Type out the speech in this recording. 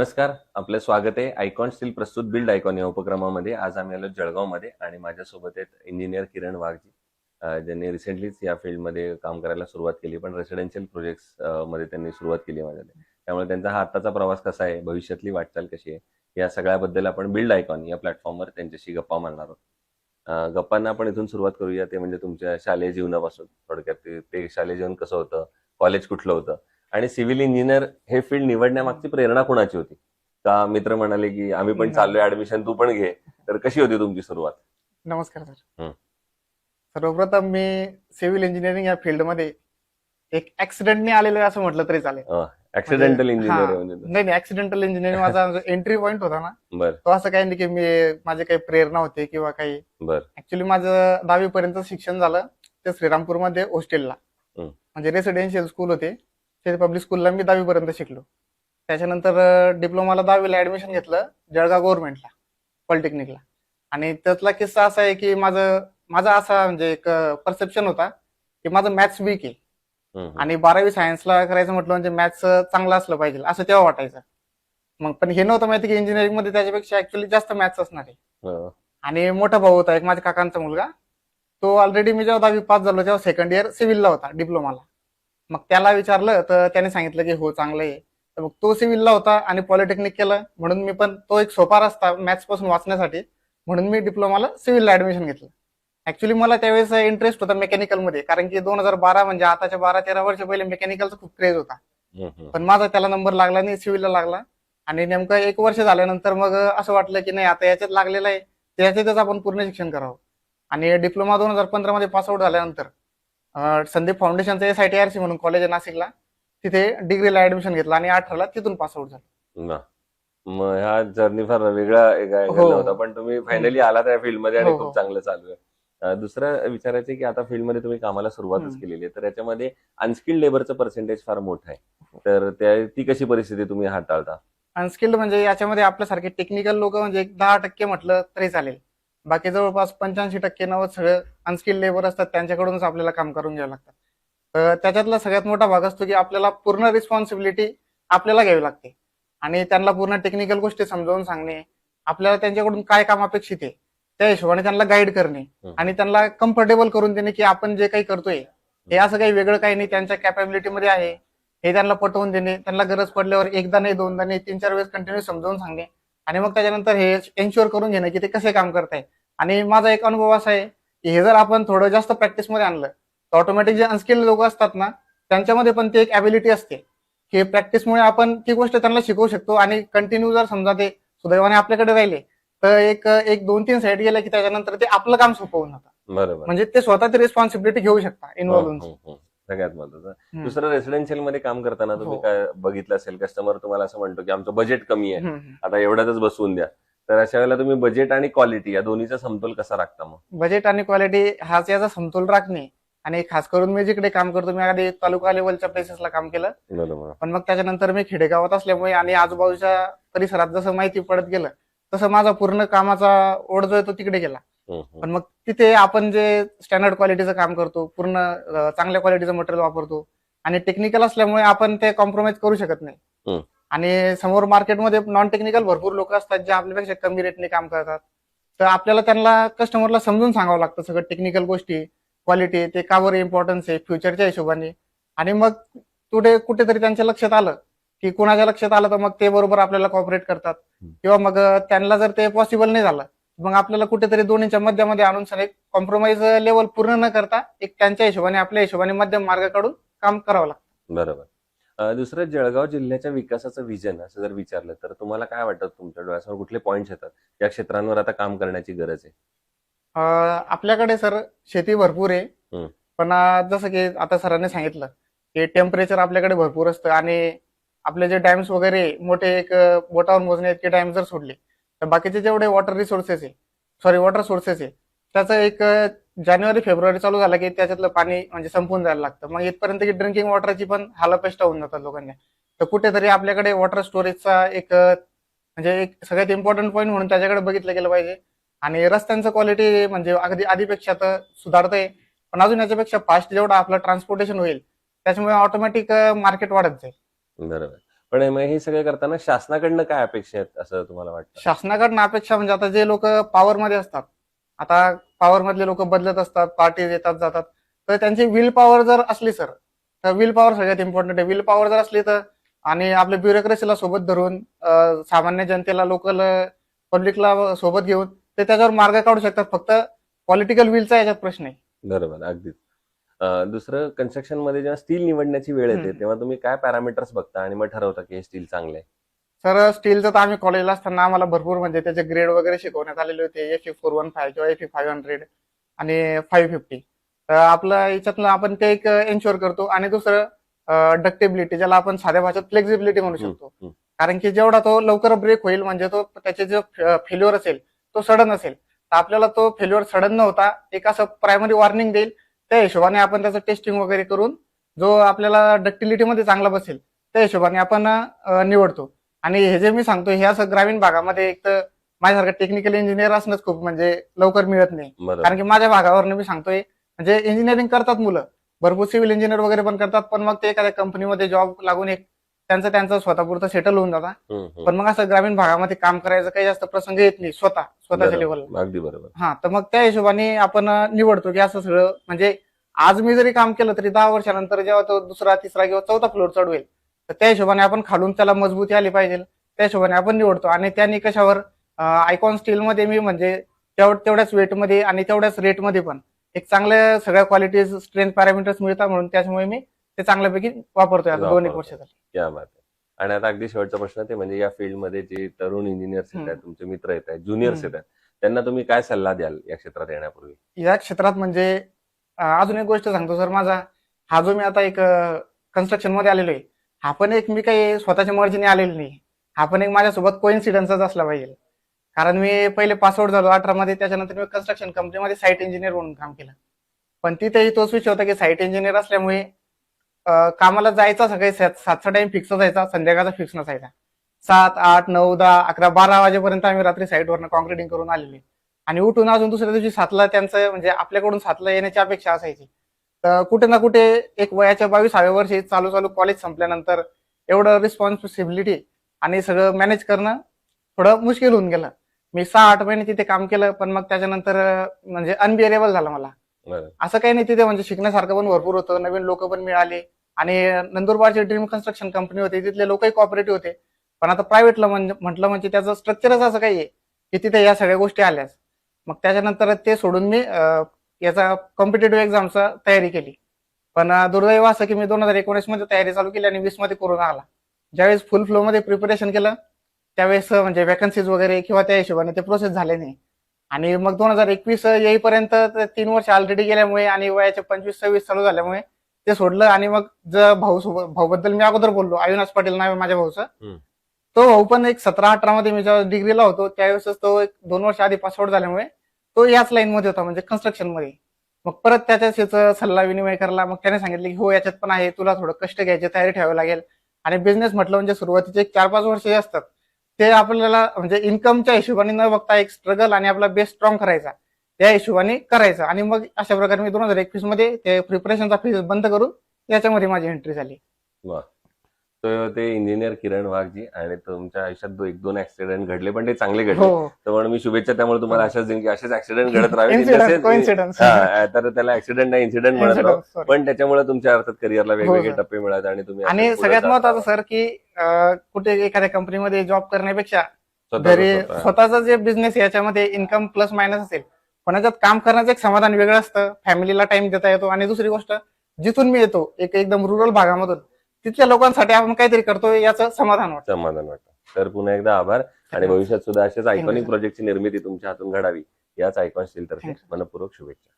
नमस्कार आपलं स्वागत आहे आयकॉन स्टील प्रस्तुत बिल्ड आयकॉन या उपक्रमामध्ये. आज आम्ही आलो जळगावमध्ये आणि माझ्यासोबत आहेत इंजिनियर किरण वाघजी ज्यांनी रिसेंटलीच या फील्डमध्ये काम करायला सुरुवात केली पण रेसिडेन्शियल प्रोजेक्ट्समध्ये त्यांनी सुरुवात केली माझ्याकडे त्यामुळे त्यांचा हा आत्ताचा प्रवास कसा आहे भविष्यातली वाटचाल कशी आहे या सगळ्याबद्दल आपण बिल्ड आयकॉन या प्लॅटफॉर्मवर त्यांच्याशी गप्पा मारणार आहोत. गप्पांना आपण इथून सुरुवात करूया. ते म्हणजे तुमच्या शालेय जीवनापासून. थोडक्यात ते शालेय जीवन कसं होतं कॉलेज कुठलं होतं आणि सिव्हिल इंजिनियर हे फील्ड निवडण्यामागची प्रेरणा कोणाची होती? का मित्र म्हणाले की आम्ही पण चाललोय ऍडमिशन तू पण घे. तर कशी होती तुमची सुरुवात? नमस्कार सर. सर्वप्रथम मी सिव्हिल इंजिनिअरिंग या फील्डमध्ये एक ऍक्सिडेंटने आलेलो आहे असं म्हटलं तरी चालेल. ऍक्सिडेंटल म्हणजे- हा. म्हणजे. नाही नाही ऍक्सिडेंटल इंजिनिअरिंग माझा एंट्री पॉईंट होता ना बर. तो असं काही नाही की मी माझे काही प्रेरणा होते किंवा काही. ऍक्च्युली माझं दहावी पर्यंत शिक्षण झालं ते श्रीरामपूरमध्ये हॉस्टेलला. म्हणजे रेसिडेन्शियल स्कूल होते. ते पब्लिक स्कूलला मी दहावी पर्यंत शिकलो. त्याच्यानंतर डिप्लोमाला दहावीला ऍडमिशन घेतलं जळगाव गव्हर्नमेंटला पॉलिटेक्निकला आणि त्यातला किस्सा असा आहे की माझं माझा असा म्हणजे एक परसेप्शन होता की माझं मॅथ्स वीक आहे. आणि बारावी सायन्सला करायचं म्हटलं म्हणजे मॅथ्स चांगलं असलं पाहिजे असं तेव्हा वाटायचं. मग पण हे नव्हतं माहिती की इंजिनिअरिंगमध्ये त्याच्यापेक्षा ऍक्च्युली जास्त मॅथ्स असणार आहे. आणि मोठा भाऊ होता एक माझ्या काकांचा मुलगा. तो ऑलरेडी मी जेव्हा दहावी पास झालो तेव्हा सेकंड इयर सिव्हिलला होता डिप्लोमाला मग त्याला विचारलं तर त्याने सांगितलं की हो चांगलं आहे. तर मग तो सिव्हिलला होता आणि पॉलिटेक्निक केलं. म्हणून मी पण तो एक सोपा रस्ता मॅथ्सपासून वाचण्यासाठी. म्हणून मी डिप्लोमाला सिव्हिलला ऍडमिशन घेतलं. ऍक्च्युली मला त्यावेळेस इंटरेस्ट होता मेकॅनिकलमध्ये. कारण की दोन हजार बारा म्हणजे आताच्या बारा तेरा वर्ष पहिले मेकॅनिकलचा खूप क्रेज होता. पण माझा त्याला नंबर लागला नाही सिव्हिलला लागला. आणि नेमकं एक वर्ष झाल्यानंतर मग असं वाटलं की नाही आता याच्यात लागलेलं आहे. त्याच्यातच आपण पूर्ण शिक्षण करावं. आणि डिप्लोमा दोन हजार पंधरा मध्ये पास आउट झाल्यानंतर Sandeep फाउंडेशनचं S I T R C म्हणून कॉलेज आहे नाशिकला तिथे डिग्रीला ऍडमिशन घेतलं आणि अठराला तिथून पास आउट झालं ना. मग ह्या जर्नी फार वेगळा एक हो. होता पण तुम्ही फायनली आला त्या फील्डमध्ये आणि हो, हो. खूप चांगलं चालू आहे अं, दुसरं विचारायचं आहे की आता फील्डमध्ये तुम्ही कामाला सुरुवातच हम्म. केलेली आहे तर याच्यामध्ये अनस्किल्ड लेबरचं पर्सेंटेज फार मोठं आहे तर त्या ती कशी परिस्थिती तुम्ही हाताळता अनस्किल्ड म्हणजे याच्यामध्ये आपल्यासारखे टेक्निकल लोक म्हणजे एक दहा टक्के म्हटलं तरी चालेल बाकी जवळपास पंच्याऐंशी टक्के नव्वद सगळं अनस्किल्ड लेबर असतात त्यांच्याकडूनच आपल्याला काम करून घ्यावं लागतं. तर त्याच्यातला सगळ्यात मोठा भाग असतो की आपल्याला पूर्ण रिस्पॉन्सिबिलिटी आपल्याला घ्यावी लागते. आणि त्यांना पूर्ण टेक्निकल गोष्टी समजावून सांगणे आपल्याला त्यांच्याकडून काय काम अपेक्षित आहे त्या हिशोबाने त्यांना गाईड करणे. आणि त्यांना कम्फर्टेबल करून देणे की आपण जे काही करतोय हे असं काही वेगळं काही नाही त्यांच्या कॅपॅबिलिटी मध्ये आहे हे त्यांना पटवून देणे त्यांना गरज पडल्यावर एकदा नाही दोनदा नाही तीन चार वेळेस कंटिन्यू समजावून सांगणे आणि मग त्याच्यानंतर हे एन्श्युअर करून घेणं की ते कसे काम करताय आणि माझा एक अनुभव असा आहे की हे जर आपण थोडं जास्त प्रॅक्टिसमध्ये आणलं तर ऑटोमॅटिक जे अनस्किल्ड लोक असतात ना त्यांच्यामध्ये पण ती एक ॲबिलिटी असते की प्रॅक्टिसमुळे आपण ती गोष्ट त्यांना शिकवू शकतो आणि कंटिन्यू जर समजा ते सुदैवाने आपल्याकडे राहिले तर एक एक दोन तीन साईड गेल्या की त्याच्यानंतर ते आपलं काम सोपं होऊन जातं बरोबर म्हणजे ते स्वतः ती रिस्पॉन्सिबिलिटी घेऊ शकता हो, इन्व्हॉल्व होऊन हो, हो. सगळ्यात महत्वाचं. दुसरं रेसिडेन्शियलमध्ये काम करताना तुम्ही हो. काय बघितलं असेल कस्टमर तुम्हाला असं म्हणतो की आमचं बजेट कमी आहे. आता एवढ्यातच बसवून द्या तर अशा वेळेला तुम्ही बजेट आणि क्वालिटी या दोन्हीचा समतोल कसा राखता मग? बजेट आणि क्वालिटी हाच याचा समतोल राखणे आणि खास करून मी जिकडे काम करतो मी आधी तालुका लेवलच्या प्लेसेसला काम केलं. बरोबर. पण मग त्याच्यानंतर मी खेडेगावात असल्यामुळे आणि आजूबाजूच्या परिसरात जसं माहिती पडत गेलं तसं माझा पूर्ण कामाचा ओढ जो आहे तो तिकडे गेला. हम्म. पण मग तिथे आपण जे स्टँडर्ड क्वालिटीचं काम करतो पूर्ण अं, चांगल्या क्वालिटीचं मटेरियल वापरतो आणि टेक्निकल असल्यामुळे आपण ते कॉम्प्रोमाइज करू शकत नाही. आणि समोर मार्केटमध्ये नॉन टेक्निकल भरपूर लोक असतात जे आपल्यापेक्षा कमी रेटने काम करतात. तर आपल्याला त्यांना कस्टमरला समजून सांगावं लागतं सगळं टेक्निकल गोष्टी क्वालिटी ते का बरं इम्पॉर्टन्स आहे फ्युचरच्या हिशोबाने. आणि मग कुठे कुठेतरी त्यांच्या लक्षात आलं की कुणाच्या लक्षात आलं तर मग ते बरोबर आपल्याला कॉपरेट करतात. किंवा मग त्यांना जर ते पॉसिबल नाही झालं मग आपल्याला कुठेतरी दोन्हीच्या मध्यामध्ये आणून सर एक कॉम्प्रोमाइज लेवल पूर्ण न करता एक त्यांच्या हिशोबाने आपल्या हिशोबाने मध्यम मार्ग काढून काम करावं लागतं. बरोबर. दुसरं जळगाव जिल्ह्याच्या विकासाचं विजन असं जर विचारलं तर तुम्हाला काय वाटतं तुमच्या डोळ्यासमोर? कुठले पॉईंट्स येतात? या क्षेत्रांवर आता काम करण्याची गरज आहे. आपल्याकडे सर शेती भरपूर आहे. पण जसं की आता सरांनी सांगितलं की टेम्परेचर आपल्याकडे भरपूर असतं आणि आपले जे डॅम्स वगैरे मोठे एक बोटावर मोजणे इतके डॅम जर सोडले तर बाकीचे जेवढे वॉटर रिसोर्सेस आहे सॉरी वॉटर सोर्सेस आहे त्याचं एक जानेवारी फेब्रुवारी चालू झाला की त्याच्यातलं पाणी म्हणजे संपून जायला लागतं. मग इथपर्यंत की ड्रिंकिंग वॉटरची पण हालअपेष्टा होऊन जातात लोकांना. तर कुठेतरी आपल्याकडे वॉटर स्टोरेजचा एक म्हणजे एक सगळ्यात इम्पॉर्टंट पॉईंट म्हणून त्याच्याकडे बघितलं गेलं पाहिजे. आणि रस्त्यांचं क्वालिटी म्हणजे अगदी आधीपेक्षा तर सुधारतंय. पण अजून याच्यापेक्षा फास्ट जेवढं आपलं ट्रान्सपोर्टेशन होईल त्याच्यामुळे ऑटोमॅटिक मार्केट वाढत जाईल. बरोबर. पण मग हे सगळं करताना शासनाकडनं काय अपेक्षा आहेत असं तुम्हाला वाटतं? शासनाकडनं अपेक्षा म्हणजे आता जे लोक पॉवर मध्ये असतात आता पॉवर मधले लोक बदलत असतात पार्टी येतात जातात. तर त्यांची विल पॉवर जर असली सर तर विल पॉवर सगळ्यात इम्पॉर्टंट आहे. विल पॉवर जर असली तर आणि आपल्या ब्युरोक्रेसीला सोबत धरून सामान्य जनतेला लोकल पब्लिकला सोबत घेऊन ते त्याच्यावर मार्ग काढू शकतात. फक्त पॉलिटिकल विलचा याच्यात प्रश्न आहे. बरोबर अगदीच. दुसरं कन्स्ट्रक्शनमध्ये जेव्हा स्टील निवडण्याची वेळ येते. तेव्हा तुम्ही काय पॅरामीटर्स बघता? आणि मग ठरवता की हे स्टील चांगलं आहे. सर स्टीलचं तर आम्ही कॉलेजला असताना आम्हाला भरपूर म्हणजे त्याचे ग्रेड वगैरे शिकवण्यात आलेले होते. एफ फोर वन फाय किंवा एफ फाईव्ह हंड्रेड आणि फाईव्ह फिफ्टी तर आपलं याच्यातलं आपण ते एक एन्श्युअर करतो. आणि दुसरं डक्टेबिलिटी ज्याला आपण साध्या भाषेत फ्लेक्झिबिलिटी म्हणू शकतो. कारण की जेवढा तो लवकर ब्रेक होईल म्हणजे तो त्याचे जो फेल्युअर असेल तो सडन असेल. तर आपल्याला तो फेल्युअर सडन न होता एक असं प्रायमरी वॉर्निंग देईल. त्या हिशोबाने आपण त्याचं टेस्टिंग वगैरे करून जो आपल्याला डक्टिलिटी मध्ये चांगला बसेल त्या हिशोबाने आपण निवडतो. आणि हे जे मी सांगतो हे असं ग्रामीण भागामध्ये एक तर माझ्यासारखं टेक्निकल इंजिनियर असणंच खूप म्हणजे लवकर मिळत नाही. बरोबर. कारण की माझ्या भागावरनं मी सांगतोय म्हणजे इंजिनिअरिंग करतात मुलं. भरपूर सिव्हिल इंजिनियर वगैरे पण करतात पण मग ते एखाद्या कंपनीमध्ये जॉब लागून एक त्यांचं त्यांचं स्वतःपुरतं सेटल होऊन जातात. हम्म, हम्म. पण मग असं ग्रामीण भागामध्ये काम करायचं काही जास्त प्रसंग येत नाही स्वतः स्वतःच्या बरोबर. लेवलला अगदी बरोबर. हा तर मग त्या हिशोबाने आपण अं, निवडतो की असं सगळं म्हणजे आज मी जरी काम केलं तरी दहा वर्षानंतर जेव्हा तो दुसरा तिसरा किंवा चौथा फ्लोअर चढवेल तर त्या हिशोबाने आपण खालून त्याला मजबूती आली पाहिजे. त्या हिशोबाने आपण निवडतो. आणि त्या निकषावर आयकॉन स्टील मध्ये मी म्हणजे तेव- तेवढ्याच वेटमध्ये आणि तेवढ्याच रेटमध्ये पण एक चांगल्या सगळ्या क्वालिटीज स्ट्रेंथ पॅरामीटर्स मिळतात म्हणून त्याच्यामुळे मी ते चांगल्यापैकी वापरतोय आता दोन एक आहे. आणि आता अगदी शेवटचा प्रश्न ते म्हणजे या फील्डमध्ये जे तरुण इंजिनियर्स येत आहेत हम्म. तुमचे मित्र येत आहेत ज्युनियर्स आहेत त्यांना तुम्ही काय सल्ला द्याल या क्षेत्रात येण्यापूर्वी? या क्षेत्रात म्हणजे अजून एक गोष्ट सांगतो सर माझा. हा जो मी आता एक कन्स्ट्रक्शनमध्ये आलेलो आहे हा पण एक मी काही स्वतःच्या मर्जीने आलेलो नाही. हा पण एक माझ्यासोबत कोइन्सिडन्सच असला पाहिजे. कारण मी पहिले पासआउट झालो अठरा मध्ये त्याच्यानंतर मी कन्स्ट्रक्शन कंपनीमध्ये साईट इंजिनियर म्हणून काम केलं. पण तिथेही तोच विषय होता की साईट इंजिनियर असल्यामुळे कामाला जायचा सकाळी सात सातचा टाइम फिक्स जायचा संध्याकाळचा फिक्स नसायचा. सात आठ नऊ दहा अकरा बारा वाजेपर्यंत आम्ही रात्री साईटवरनं कॉन्क्रिटिंग करून आलेले आणि उठून अजून दुसऱ्या दिवशी सातला त्यांचं म्हणजे आपल्याकडून सातला येण्याची अपेक्षा असायची. तर कुठे ना कुठे एक वयाच्या बावीसाव्या वर्षी चालू चालू कॉलेज संपल्यानंतर एवढं रिस्पॉन्सिबिलिटी आणि सगळं मॅनेज करणं थोडं मुश्किल होऊन गेलं. मी सहा आठ महिने तिथे काम केलं पण मग त्याच्यानंतर म्हणजे अनबिअरेबल झालं मला. असं काही नाही तिथे म्हणजे शिकण्यासारखं पण भरपूर होतं नवीन लोक पण मिळाले. आणि नंदुरबारची ड्रीम कन्स्ट्रक्शन कंपनी होती तिथले लोकही कॉपरेटिव्ह होते. पण आता प्रायव्हेटला म्हटलं म्हणजे त्याचं स्ट्रक्चरच असं काही आहे की तिथे या सगळ्या गोष्टी आल्यास मग त्याच्यानंतर ते सोडून मी याचा कॉम्पिटेटिव्ह एक्झामचा तयारी केली. पण दुर्दैव असं की मी दोन हजार एकोणीसमध्ये तयारी चालू केली आणि वीसमध्ये कोरोना आला. ज्यावेळेस फुल फ्लो मध्ये प्रिपरेशन केलं त्यावेळेस म्हणजे वॅकन्सीज वगैरे किंवा त्या हिशोबाने ते प्रोसेस झाले नाही. आणि मग दोन हजार एकवीस येईपर्यंत तीन वर्ष ऑलरेडी गेल्यामुळे आणि वयाचे पंचवीस सव्वीस चालू झाल्यामुळे ते सोडलं आणि मग ज भाऊ सोबत भाऊ बद्दल मी अगोदर बोललो अविनाश पाटील नाव माझ्या भाऊचं. तो भाऊ पण एक सतरा अठरा मध्ये मी जेव्हा डिग्रीला होतो त्यावेळेस तो एक दोन वर्ष आधी पासआउट झाल्यामुळे तो याच लाईन मध्ये होता म्हणजे कन्स्ट्रक्शनमध्ये. मग परत त्याच्याशीच सल्ला विनिमय करला. मग त्याने सांगितले की हो याच्यात पण आहे तुला थोडं कष्ट घ्यायची तयारी ठेवावी लागेल. आणि बिझनेस म्हटलं म्हणजे सुरुवातीचे चार पाच वर्ष जे असतात ते आपल्याला म्हणजे इन्कमच्या हिशोबाने न बघता एक स्ट्रगल आणि आपला बेस स्ट्रॉंग करायचा. त्या हिशोबाने करायचं. आणि मग अशा प्रकारे मी दोन हजार एकवीसमध्ये ते प्रिपरेशनचा फीस बंद करून याच्यामध्ये माझी एंट्री झाली. तर ते इंजिनियर किरण वाघजी आणि तुमच्या आयुष्यात दो- एक दोन ऍक्सिडेंट घडले पण ते चांगले घडले हो तर म्हणून मी शुभेच्छा त्यामुळे तुम्हाला हो. अशाच देईन की असेच ऍक्सिडेंट घडत राहावे हा, तर त्याला ऍक्सिडेंट नाही इन्सिडेंट म्हणत राहू पण त्याच्यामुळे तुमच्या अर्थात करिअरला वेगवेगळे हो, सर. टप्पे मिळाले आणि तुम्ही आणि पुढे सगळ्यात जात महत्वाचं. सर की अं, कुठे एखाद्या कंपनीमध्ये जॉब करण्यापेक्षा स्वतःचं घरी स्वतः. स्वतःचा जे बिझनेस याच्यामध्ये इन्कम प्लस मायनस असेल पण याच्यात काम करण्याचं एक समाधान वेगळं असतं फॅमिलीला टाइम देता येतो आणि दुसरी गोष्ट जिथून मी येतो एक एकदम रुरल भागामधून तिथल्या लोकांसाठी आपण काहीतरी करतोय याचं समाधान वाटतं. समाधान वाटतं. तर पुन्हा एकदा आभार. आणि भविष्यात सुद्धा असेच आयकॉनिक. प्रोजेक्टची निर्मिती तुमच्या हातून घडावी याच आयकॉन स्टील तर्फे Thank you. मनपूर्वक शुभेच्छा.